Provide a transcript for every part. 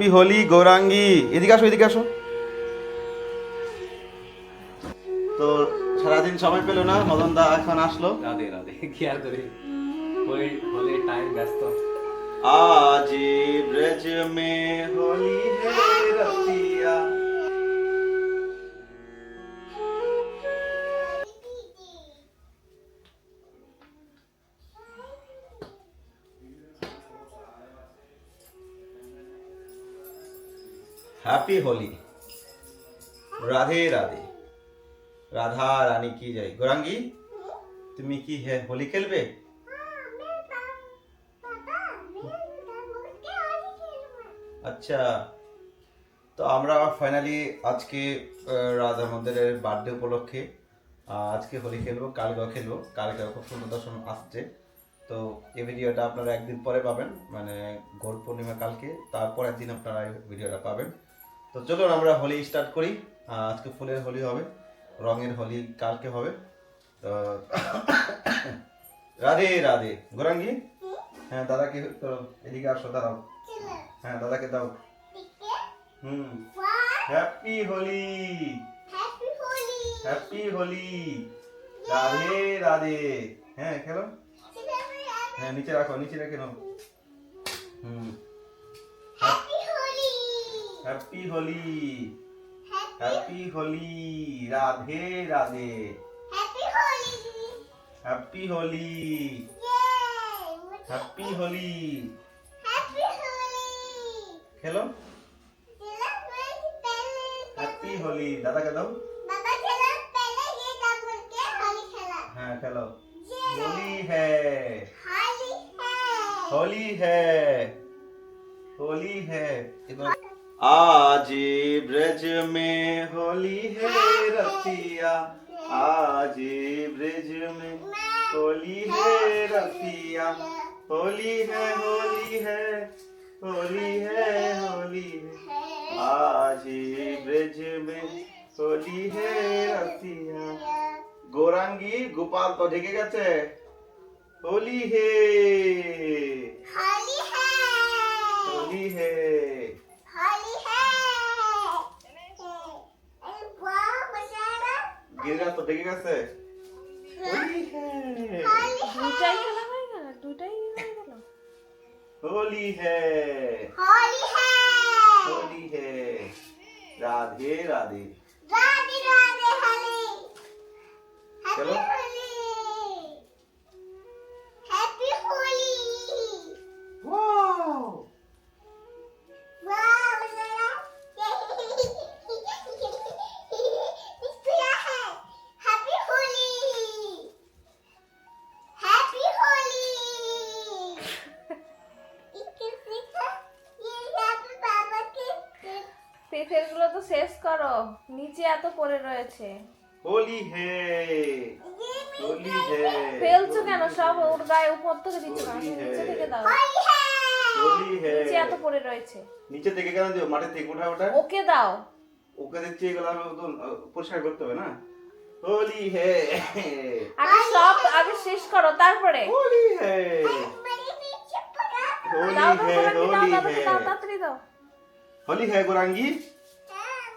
গোলাপি হলি গৌরাঙ্গি। এদিকে আসো এদিকে আসো। তো সারাদিন সময় পেল না মদন দা এখন আসলো। রাধে রাধে কি আর করে? ওই হলে টাইম ব্যস্ত। আজি ব্রজ মে হোলি হে রতিয়া। হ্যাপি হোলি রাধে রাধে রাধা রানী কি জয় গোরাঙ্গি তুমি কি হে হোলি খেলবে আচ্ছা তো আমরা ফাইনালি আজকে রাধা মন্দিরের বার্থডে উপলক্ষে আজকে হোলি খেলব কালকেও খেলব কালকে খুব সুন্দর দর্শন আসছে তো এই ভিডিওটা আপনারা একদিন পরে পাবেন মানে গোল পূর্ণিমা কালকে তারপর একদিন আপনারা এই ভিডিওটা পাবেন তো চলুন আমরা হোলি স্টার্ট করি। আজকে ফুলের হোলি হবে, রঙের হোলি কালকে হবে। তো রাধে রাধে। গোরাঙ্গি? হ্যাঁ দাদাকে তো এদিকে আসো, দাঁড়াও। হ্যাঁ দাদাকে দাও। হুম। হ্যাপি হোলি। হ্যাপি হোলি। রাধে রাধে। হ্যাঁ খেলো। হ্যাঁ নিচে রাখো, নিচে রেখে নাও। হুম। Happy Holi happy Holi Radhe Radhe happy Holi happy Holi happy Holi happy Holi खेलो हैप्पी होली दादा का दम हाँ खेलो होली है होली है होली है आज ब्रज में होली है रतिया आज ब्रज में होली है रतिया होली है होली है होली है होली है आज ब्रज में होली है रतिया গৌরাঙ্গি গোপাল তো ঢেকে গেছে হোলি হে হোলি হে গিরিরা তো ডেকে গেছে। হোলি হে। দুটাই খেলা হয়ে গেল দুটাই হয়ে গেল হোলি হে। হোলি হে। রাধে রাধে। চলো। নিচেরগুলো তো শেষ করো। নিচে এত পড়ে রয়েছে। হোলি হে। হোলি হে। ফেলছো কেন? সব ওর গায়ে উপর থেকে দিচ্ছ নিচে থেকে দাও। হোলি হে। নিচে এত পড়ে রয়েছে। নিচে থেকে কেন দিও? মাটি থেকে ওঠা ওটা? ওকে দাও। ওকে দিচ্ছি এগুলো আমি তো পরিষ্কার করতে হবে না? হোলি হে। আগে সব আগে শেষ করো তারপরে। হোলি হে। হোলি হে হোলি হে। হোলি হে গোরাঙ্গি।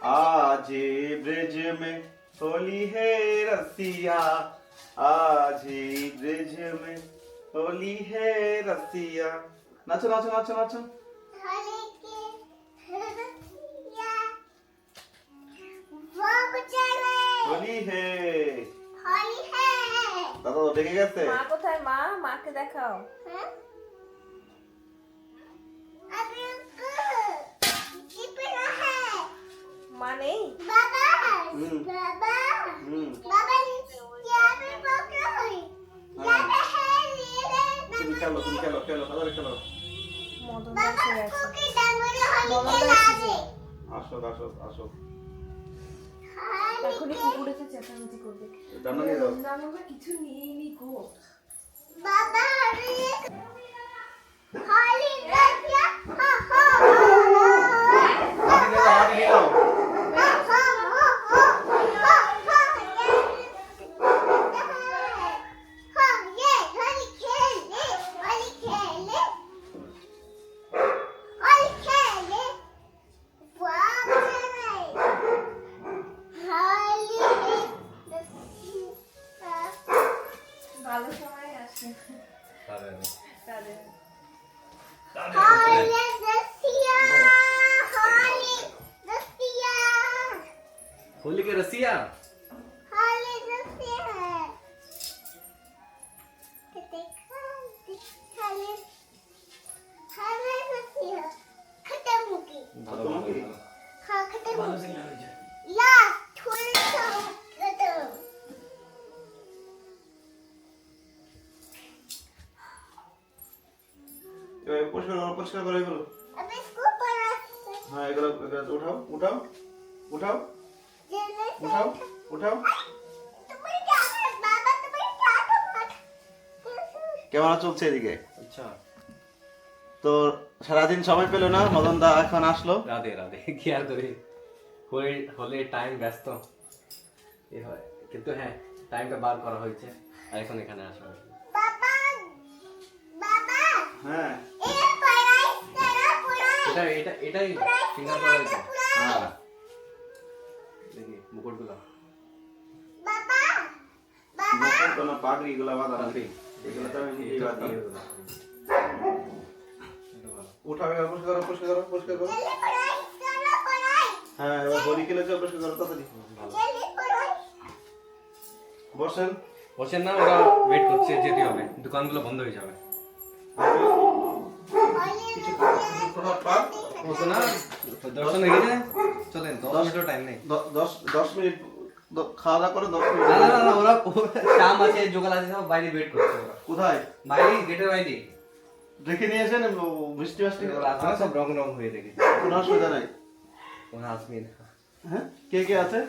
आज ब्रिज में होली है रसिया आज ब्रिज में होली है रसिया नाचो नाचो नाचो नाचो होली है দাদা তো ডেকে গেছে মা কোথায় মা মাকে দেখাও মা নেই হুম হুম তুমি খেলো তুমি খেলো খেলো তাড়াতাড়ি খেলো মদন এসেছে আসো আসো আসো এখনই কুকুরেতে চেঁচামেচি করবে জানো নিয়ে দাও আমরা কিছু নিয়ে নি গো বাবা হলি হা হা মাটি Tabii. Tabii. Hayır, रसिया होली रसिया होली के रसिया खत्म हो गई खत्म हो गई हाँ खत्म हो गई পরিষ্কার হ্যাঁ এগুলো উঠাও উঠাও উঠাও উঠাও উঠাও। ক্যামেরা চলছে এদিকে? আচ্ছা। তো সারাদিন সময় পেল না মদন দা এখন আসলো? রাধে রাধে কি আর করি? হলে হলে টাইম ব্যস্ত। এ হয়। কিন্তু হ্যাঁ টাইমটা বার করা হয়েছে। আর এখন এখানে আসা হয়েছে। বাবা বাবা। হ্যাঁ। এটা এটা এটাই ফিঙ্গার করা হয়েছে হ্যাঁ দেখি মুকুট গুলো বাবা বাবা তো না পাগড়ি গুলো বাঁধা রাখবি এগুলো তো আমি নিজেই বাঁধি উঠাবে অপরিষ্কার করো অপরিষ্কার করো অপরিষ্কার করো হ্যাঁ এবার বড়ি কেলেছে অপরিষ্কার করো তাড়াতাড়ি বসেন বসেন না ওরা ওয়েট করছে যেতে হবে দোকানগুলো বন্ধ হয়ে যাবে মিনিট খাওয়া দাওয়া করে দশ মিনিট। ওরা শাম আছে জোগাল আছে সব বাইরে ওয়েট করছে কোথায়? বাইরে গেটের বাইরে। রেখে নিয়ে এসেন বৃষ্টি বৃষ্টি সব রং রং হয়ে রেখেছে কোনো অসুবিধা নাই? কোনো আসমিন হ্যাঁ? কে কে আছে?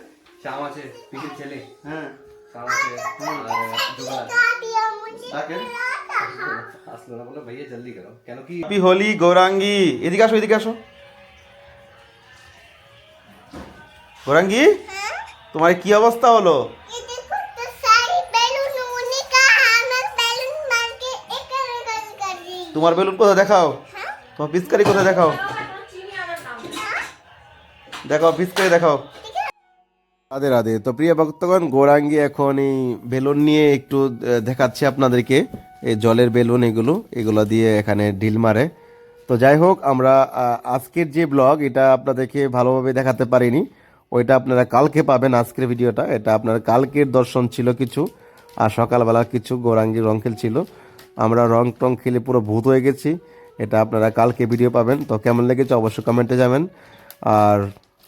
শ্যাম আছে পিসির ছেলে। হ্যাঁ। শ্যাম আছে আর জোগাল আছে। আসলো না বলে ভাইয়া জলদি করো। কেন কি? হ্যাপি হোলি গৌরাঙ্গি। এদিকে আসো এদিকে আসো। গৌরাঙ্গি তোমার কি অবস্থা হলো তোমার বেলুন কোথায় দেখাও? তোমার পিচকারি কোথায় দেখাও? দেখাও পিচকারি দেখাও। রাধে রাধে। তো প্রিয় ভক্তগণ গৌরাঙ্গি এখন এই বেলুন নিয়ে একটু দেখাচ্ছে আপনাদেরকে। এই জলের বেলুন এগুলো এগুলো দিয়ে এখানে ঢিল মারে। তো যাই হোক, আমরা আজকের যে ব্লগ এটা আপনাদেরকে ভালোভাবে দেখাতে পারিনি। ওইটা আপনারা কালকে পাবেন আজকের ভিডিওটা। এটা আপনার কালকের দর্শন ছিল কিছু, আর সকালবেলা কিছু গৌরাঙ্গি রং খেলছিল আমরা রং টং খেলে পুরো ভূত হয়ে গেছি। এটা আপনারা কালকে ভিডিও পাবেন। তো কেমন লেগেছে অবশ্যই কমেন্টে যাবেন আর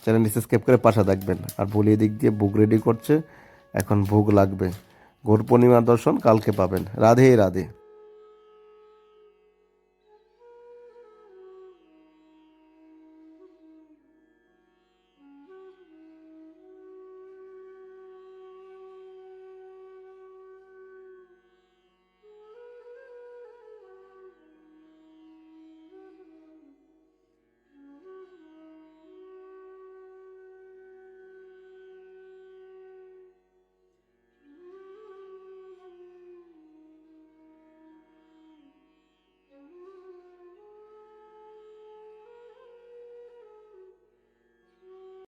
চ্যানেলটি সাবস্ক্রাইব করে পাশে থাকবেন। আর বলি দিক দিয়ে বুক রেডি করছে। এখন ভোগ লাগবে। গৌর পূর্ণিমা দর্শন কালকে পাবেন। রাধে রাধে।